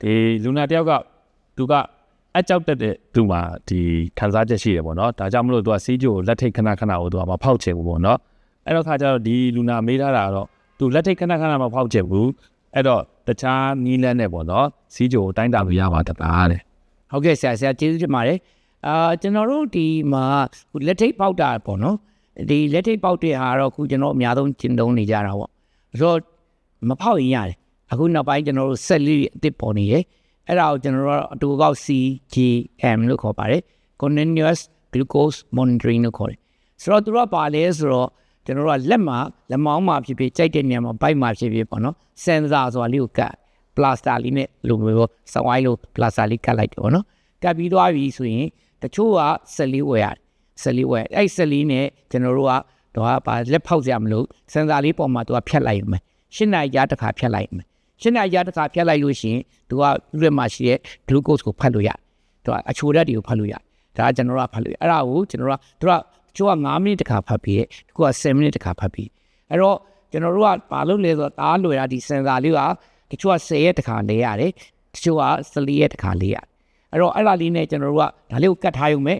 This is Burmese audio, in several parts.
ဒီလူနာတယောက်ကသူကအကြောက်တက်တဲ့သူမှာဒီခံစားချက်ရှိတယ်ပေါ့နော်ဒါကြောင့်မလို့သူကစီးကြိုလက်ထိတ်ခဏခဏကိုသူကမဖောက်ချင်ဘူးပေါ့နော်အဲ့တော့ခါကျတော့ဒီလူနာမေးထားတာကတော့သူလက်ထိတ်ခဏခဏမဖောက်ချင်ဘူးအဲ့တော့တခြားနီးလန်းနဲ့ပေါ့နော်စီးကြိုကိုတိုင်းတာလို့ရပါတတာတဲ့ဟုတ်ကဲ့ဆရာဆရာကျေးဇူးတင်ပါတယ်အာကျွန်တော်တို့ဒီမှာခုလက်ထိတ်ပေါက်တာပေါ့နော်ဒီလက်ထိတ်ပေါက်တဲ့ဟာတော့ခုကျွန်တော်အများဆုံးကျင့်သုံးနေကြတာပေါ့ဆိုတော့မဖောက်ရင်ရတယ် အခုနောက်ပိုင်းကျွန်တော်တို့ဆက်လေးအစ်စ်ပေါ်နေတယ်အဲ့ဒါကိုကျွန်တော်တို့အတူကောက် CGM လို့ခေါ်ပါတယ် continuous glucose monitoring လို့ခေါ်တယ်ဆိုတော့သူတို့ကပါလဲဆိုတော့ကျွန်တော်တို့ကလက်မှာလက်မောင်းမှာဖြစ်ဖြစ်ကြိုက်တဲ့နေရာမှာဘိုက်မှာဖြစ်ဖြစ်ပေါ့နော် sensor ဆိုတာလေးကိုကတ်ပလာစတာလေးနဲ့လိုမျိုးစဝိုင်းလို့ပလာစတာလေးကတ်လိုက်တယ်ပေါ့နော်ကတ်ပြီးသွားပြီဆိုရင်တချို့ကဆက်လေးဝယ်ရတယ်ဆက်လေးဝယ်အဲ့ဆက်လေးနဲ့ကျွန်တော်တို့ကတော့ဗာလက်ဖောက်စရာမလိုစင်ဆာလေးပေါ်မှာသူကဖြတ်လိုက်မယ်ရှင်းနိုင်ရတစ်ခါဖြတ်လိုက်မယ် ရှင်းနိုင်ရတစ်ခါဖြတ်လိုက်လို့ရှိရင်သူကသူ့မှာရှိတဲ့ glucose ကိုဖတ်လို့ရတယ်သူကအချိုဓာတ်တွေကိုဖတ်လို့ရတယ်ဒါကကျွန်တော်တို့ကဖတ်လို့ရအဲ့ဒါကိုကျွန်တော်တို့ကသူကချိုးက9မိနစ်တစ်ခါဖတ်ပြီးတကူက10မိနစ်တစ်ခါဖတ်ပြီးအဲ့တော့ကျွန်တော်တို့ကဘာလို့လဲဆိုတော့တားလွယ်တာဒီစင်ဆာလေးကတချို့က10ရက်တစ်ခါလဲရတယ်တချို့က14ရက်တစ်ခါလဲရတယ်အဲ့တော့အဲ့ဒါလေးနဲ့ကျွန်တော်တို့ကဒါလေးကိုကတ်ထားရုံပဲ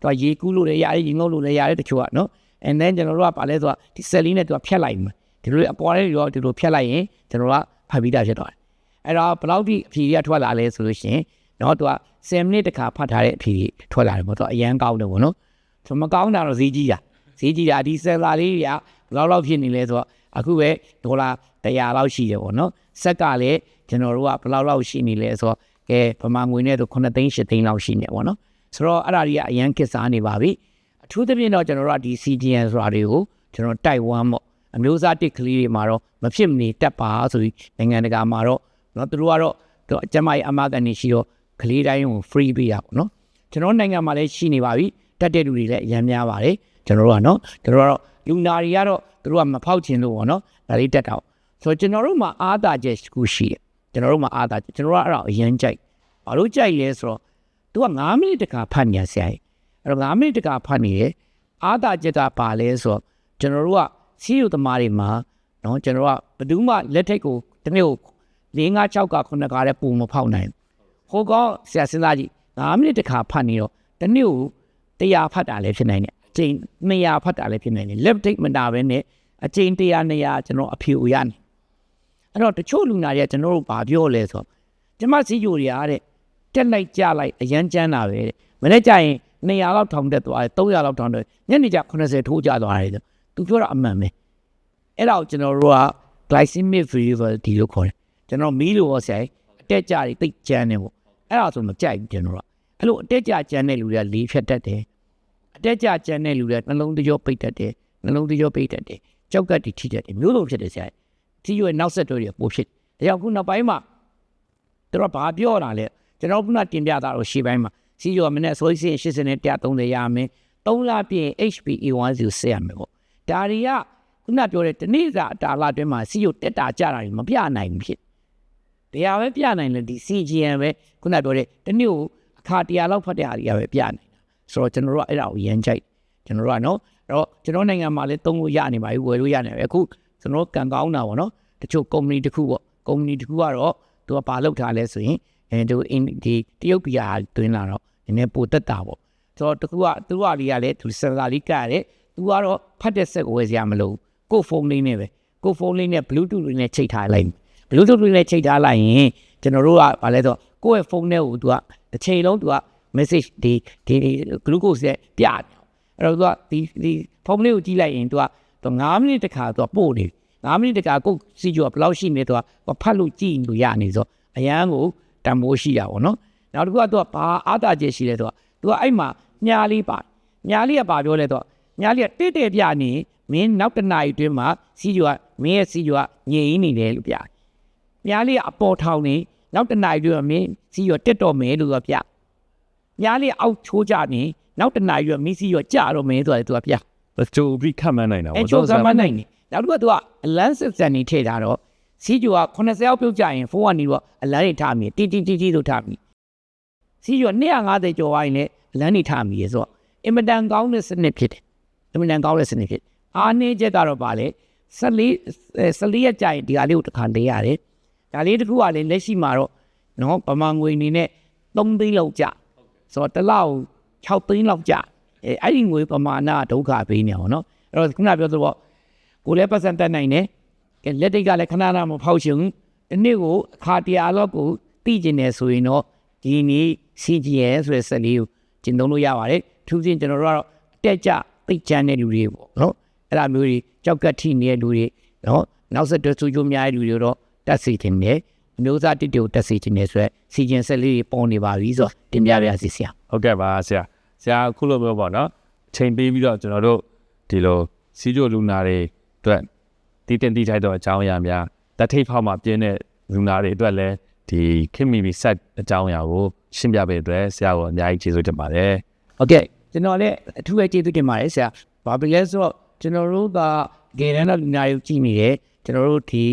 သူကရေကူးလို့လည်းရတယ်ရေငုပ်လို့လည်းရတယ်တချို့ကနော် and then ကျွန်တော်တို့ကပါလဲဆိုတော့ဒီ cell လေးနဲ့သူကဖြတ်လိုက်မှာဒီလိုအပေါ်လေးရောဒီလိုဖြတ်လိုက်ရင်ကျွန်တော်တို့က ဖတ်ပြီးသားဖြစ်သွားတယ်အဲ့တော့ဘယ်လောက်ထိအဖြေတွေကထွက်လာလဲဆိုလို့ရှိရင်နော်သူက10မိနစ်တစ်ခါဖတ်ထားတဲ့အဖြေတွေထွက်လာတယ်ပေါ့သူအရန်ကောင်းတယ်ပေါ့နော်ဆိုမကောင်းတာတော့ဈေးကြီးတာဈေးကြီးတာဒီ cell လေးတွေကဘယ်လောက်လောက်ဖြစ်နေလဲဆိုတော့အခုပဲဒေါ်လာ100လောက်ရှိတယ်ပေါ့နော်ဆက်ကလည်းကျွန်တော်တို့ကဘယ်လောက်လောက်ရှိနေလဲဆိုတော့ကဲဗမာငွေနဲ့ဆို9သိန်း10သိန်းလောက်ရှိနေပေါ့နော်ဆိုတော့အဲ့ဒါတွေကအရန်ကစ်စားနေပါပြီအထူးသဖြင့်တော့ကျွန်တော်တို့ကဒီ CGN ဆိုတာတွေကိုကျွန်တော်တိုက်ဝမ်ပေါ့ အမျိုးသားတစ်ကလေးတွေမှာတော့မဖြစ်မနေတက်ပါဆိုပြီးနိုင်ငံတကာမှာတော့နော်သူတို့ကတော့သူအကျမကြီးအမကန်နေရှိတော့ကလေးတိုင်းကို free ပေးရပေါ့နော်ကျွန်တော်နိုင်ငံမှာလည်းရှိနေပါပြီတက်တဲ့လူတွေလည်းအရန်များပါတယ်ကျွန်တော်တို့ကနော်ကျွန်တော်တို့ကတော့လူနာတွေကတော့သူတို့ကမဖောက်ချင်လို့ပေါ့နော်ဒါလေးတက်တာပေါ့ဆိုတော့ကျွန်တော်တို့မှာအားသာချက်တစ်ခုရှိတယ်ကျွန်တော်တို့မှာအားသာချက်ကျွန်တော်တို့ကအဲ့ဒါကိုအရန်ကြိုက်ဘာလို့ကြိုက်လဲဆိုတော့သူက9မိနစ်တခါဖတ်နေရဆရာကြီးအဲ့တော့9မိနစ်တခါဖတ်နေတယ်အားသာချက်ကပါလဲဆိုတော့ကျွန်တော်တို့က စီးယူသမားတွေမှာနော်ကျွန်တော်တို့ကဘယ်သူမှလက်ထိတ်ကိုတစ်နေ့ကို၄၅6က9ကတဲ့ပုံမဖောက်နိုင်ဘူးဟိုကောဆရာစဉ်းစားကြည့်9မိနစ်တခါဖတ်နေတော့တစ်နေ့ကို100ဖတ်တာလည်းဖြစ်နိုင်တယ်အချိန်200ဖတ်တာလည်းဖြစ်နိုင်တယ် left take မတာပဲနဲ့အချိန်100 200ကျွန်တော်အဖြေကိုရနေအဲ့တော့တချို့လူနာတွေကကျွန်တော်တို့ဘာပြောလဲဆိုတော့ကျမစီဂျိုတွေအားတဲ့တက်လိုက်ကြလိုက်အရန်ကျန်းတာပဲတဲ့မနေ့ကျရင်200လောက်ထောင်တက်သွားတယ်300လောက်ထောင်တက်ညနေကျ80ထိုးကျသွားတယ် သူပြောတာအမှန်ပဲအဲ့ဒါကိုကျွန်တော်တို့က glycemic variability လို့ခေါ်တယ်ကျွန်တော်မီးလို့ဟောဆရာကြီးအတက်ကြတွေတိတ်ကျန်းနေပေါ့အဲ့ဒါဆိုမကြိုက်ဘူးကျွန်တော်ကအဲ့လိုအတက်ကြကျန်းတဲ့လူတွေကလေးဖြတ်တတ်တယ်အတက်ကြကျန်းတဲ့လူတွေကနှလုံးတကြောပိတ်တတ်တယ်နှလုံးတကြောပိတ်တတ်တယ်ကြောက်ကတ်တွေထိတတ်တယ်မျိုးလိုဖြစ်တယ်ဆရာကြီးဒီရွယ်နောက်ဆက်တွဲတွေပိုဖြစ်တယ်ဒါကြောင့်ခုနောက်ပိုင်းမှာသူတို့ကဘာပြောတာလဲကျွန်တော်ခုနတင်ပြတာတော့ရှေ့ပိုင်းမှာစီရောမနေ့ဆိုရင်80နဲ့130ရမယ်3လပြည့် HbA1c ဆက်ရမယ်ပေါ့ ဒါတွေကခုနပြောတဲ့တနေ့စာအတာလအတွင်းမှာစီရောတက်တာကြတာတွေမပြနိုင်ဘူးဖြစ်တရားပဲပြနိုင်တယ်ဒီ CGN ပဲခုနပြောတဲ့တနေ့ကိုအခါတရားလောက်ဖတ်တဲ့ဟာတွေကပဲပြနိုင်တာဆိုတော့ကျွန်တော်တို့ကအဲ့ဒါကိုရမ်းကြိုက်ကျွန်တော်တို့ကနော်အဲ့တော့ကျွန်တော်နိုင်ငံမှာလည်းသုံးလို့ရနေပါပြီဝယ်လို့ရနေပြီအခုကျွန်တော်ကန်ကောင်းတာပေါ့နော်တချို့ company တခုပေါ့ company တခုကတော့သူကပါလောက်ထားလဲဆိုရင်အဲသူဒီတရုတ်ပြည်ဟာတွင်းလာတော့နည်းနည်းပိုတက်တာပေါ့ဆိုတော့တခုကသူကလေးကလည်းသူစင်ဆာလေးကရတယ် သူကတော့ဖတ်တဲ့ဆက်ကိုဝယ်စရာမလိုကိုဖုန်းလေးနဲ့ပဲကိုဖုန်းလေးနဲ့ bluetooth လေးနဲ့ချိတ်ထားလိုက် bluetooth လေးနဲ့ချိတ်ထားလိုက်ရင်ကျွန်တော်တို့ကဗာလဲဆိုကိုယ့်ရဲ့ဖုန်းထဲကိုသူကတစ်ချိန်လုံးသူက message ဒီဒီ glucose နဲ့ပြတယ်အဲ့တော့သူကဒီဒီဖုန်းလေးကိုကြည့်လိုက်ရင်သူကသူ9မိနစ်တခါသူကပို့နေ9မိနစ်တခါကိုစီကျော်ဘယ်လောက်ရှိနေသူကဖတ်လို့ကြည့်လို့ရနေဆိုအရန်ကိုတန်ဖိုးရှိတာပေါ့နော်နောက်တစ်ခုကသူကဘာအားသာချက်ရှိလဲသူကသူကအဲ့မှာညားလေးပါညားလေးကဘာပြောလဲသူက ညားလေးကတိတ်တိတ်ပြနေမင်းနောက်တစ်နာရီအတွင်းမှာစီကျော်ကမင်းရဲ့စီကျော်ကငြိမ်နေတယ်လို့ပြညားလေးကအပေါ်ထောင်နေနောက်တစ်နာရီအတွင်းမှာမင်းစီကျော်တက်တော့မယ်လို့ပြညားလေးအောက်ချိုးကြနေနောက်တစ်နာရီအတွင်းမင်းစီကျော်ကြတော့မယ်ဆိုတာသူကပြကြိုပြီးခတ်မှန်းနိုင်တာအဲပေါ့ချိုးကမနိုင်နေနောက်တစ်ခုကသူကအလန်းစစ်စံနေထည့်ထားတော့စီဂျိုက80ရောက်ပြုတ်ကြရင်ဖုန်းကနေတော့အလန်းတွေထားမိတီတီတီတီလို့ထားမိစီဂျို250ကျော်သွားရင်လည်းအလန်းတွေထားမိရဆိုတော့အင်မတန်ကောင်းတဲ့စနစ်ဖြစ်တယ် အင်မတန်ကောင်းတဲ့စနစ်ဖြစ်အားနည်းချက်ကတော့ပါလေ14 14ရက်ကြာရင်ဒီဟာလေးကိုတစ်ခါလေးရတယ်ဒါလေးတစ်ခုကလည်းလက်ရှိမှာတော့နော်ပမာငွေအနေနဲ့3သိန်းလောက်ကြဆိုတော့တစ်လောက်6သိန်းလောက်ကြအဲအဲ့ဒီငွေပမာဏဒုက္ခပေးနေအောင်နော်အဲ့တော့ခုနပြောသလိုပေါ့ကိုလည်းပတ်စံတက်နိုင်တယ်ကဲလက်တိတ်ကလည်းခဏခဏမဖောက်ရှင်ဘူးဒီနေ့ကိုအခါတရားလောက်ကိုသိကျင်တယ်ဆိုရင်တော့ဒီနေ့ CGN ဆိုတဲ့စက်လေးကိုကျင့်သုံးလို့ရပါတယ်ထူးချင်းကျွန်တော်တို့ကတော့အတက်ကြ သိချမ်းတဲ့လူတွေပေါ့နော်အဲ့ဒါမျိုးတွေကြောက်ကတ်ထိနေတဲ့လူတွေနော်နောက်ဆက်တွဲဆူချိုးများတဲ့လူတွေတော့တက်စီတင်တယ်အမျိုးသားတစ်တွေကိုတက်စီတင်တယ်ဆိုတော့ CGN စက်လေးတွေပေါ်နေပါပြီဆိုတော့တင်ပြပါရစေဆရာဟုတ်ကဲ့ပါဆရာဆရာအခုလိုမျိုးပေါ့နော်အချိန်ပေးပြီးတော့ကျွန်တော်တို့ဒီလိုစီးကြိုလူနာတွေအတွက်တည်တင်တည်ထိုက်တော့အကြောင်းအရာများတက်ထိတ်ဖောက်မှာပြင်းတဲ့လူနာတွေအတွက်လည်းဒီခင်မီမီဆက်အကြောင်းအရာကိုရှင်းပြပေးတဲ့အတွက်ဆရာကိုအများကြီးကျေးဇူးတင်ပါတယ်ဟုတ်ကဲ့ ကျွန်တော်လည်းအထူးပဲကျေးဇူးတင်ပါတယ်ဆရာဘာဖြစ်လဲဆိုတော့ကျွန်တော်တို့ကဂေရန်တော်လူနာရုပ်ကြည့်နေတယ်ကျွန်တော်တို့ဒီ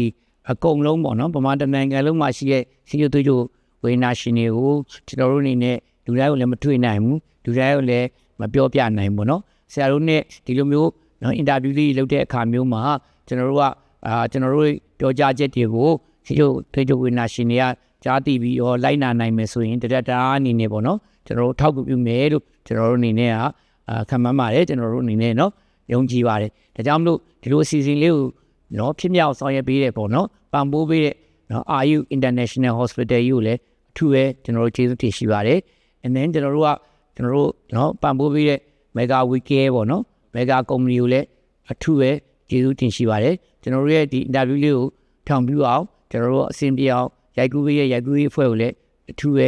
အကုန်လုံးပေါ့နော်ဗမာတနိုင်ငံလုံးမှာရှိတဲ့စီယိုသွေးကြိုဝေနာရှင်တွေကိုကျွန်တော်တို့အနေနဲ့လူတိုင်းကိုလည်းမတွေ့နိုင်ဘူးလူတိုင်းကိုလည်းမပြောပြနိုင်ဘူးပေါ့နော်ဆရာတို့ ਨੇ ဒီလိုမျိုးနော်အင်တာဗျူးလေးလုပ်တဲ့အခါမျိုးမှာကျွန်တော်တို့ကအာကျွန်တော်တို့ပြောကြားချက်တွေကိုစီယိုသွေးကြိုဝေနာရှင်တွေကကြားသိပြီးရောလိုက်နာနိုင်မယ်ဆိုရင်တရက်တာအနေနဲ့ပေါ့နော် ကျွန်တော်တို့ထောက်ကူပြုမယ်လို့ကျွန်တော်တို့အနေနဲ့ကခံမှန်းပါတယ်ကျွန်တော်တို့အနေနဲ့နော်ယုံကြည်ပါတယ်ဒါကြောင့်မလို့ဒီလိုအစီအစဉ်လေးကိုနော်ဖြစ်မြောက်ဆောင်ရွက်ပေးတဲ့ပေါ့နော်ပံ့ပိုးပေးတဲ့နော် RU International Hospital ကြီးကိုလည်းအထူးပဲကျွန်တော်တို့ကျေးဇူးတင်ရှိပါတယ် and then ကျွန်တော်တို့ကကျွန်တော်တို့နော်ပံ့ပိုးပေးတဲ့ Mega Weekend ပေါ့နော် Mega Company ကိုလည်းအထူးပဲကျေးဇူးတင်ရှိပါတယ်ကျွန်တော်တို့ရဲ့ဒီ interview လေးကိုထောင်ပြအောင်ကျွန်တော်တို့အဆင်ပြေအောင်ရိုက်ကူးပေးရဲ့ရိုက်ကူးရေးအဖွဲ့ကိုလည်းအထူးပဲ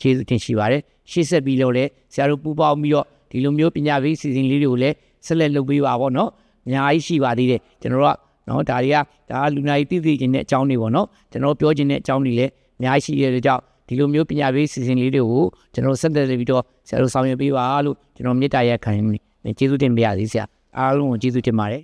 ကျေးဇူးတင်ရှိပါတယ် ရှေ့ဆက်ပြီးတော့လည်းဆရာတို့ပူပေါင်းပြီးတော့ဒီလိုမျိုးပညာပေးစီစဉ်လေးတွေကိုလည်းဆက်လက်လုပ်ပေးပါပေါ့နော်အများကြီးရှိပါသေးတယ်ကျွန်တော်တို့ကနော်ဒါတွေကဒါကလူနာကြီးသိသိခြင်းတဲ့အကြောင်းတွေပေါ့နော်ကျွန်တော်တို့ပြောခြင်းတဲ့အကြောင်းတွေလည်းအများကြီးရှိတဲ့အတွက်ကြောင့်ဒီလိုမျိုးပညာပေးစီစဉ်လေးတွေကိုကျွန်တော်တို့ဆက်လက်ပြီးတော့ဆရာတို့ဆောင်ရွက်ပေးပါလို့ကျွန်တော်မေတ္တာရက်ခံနေကျေးဇူးတင်ပါရစေဆရာအားလုံးကိုကျေးဇူးတင်ပါတယ်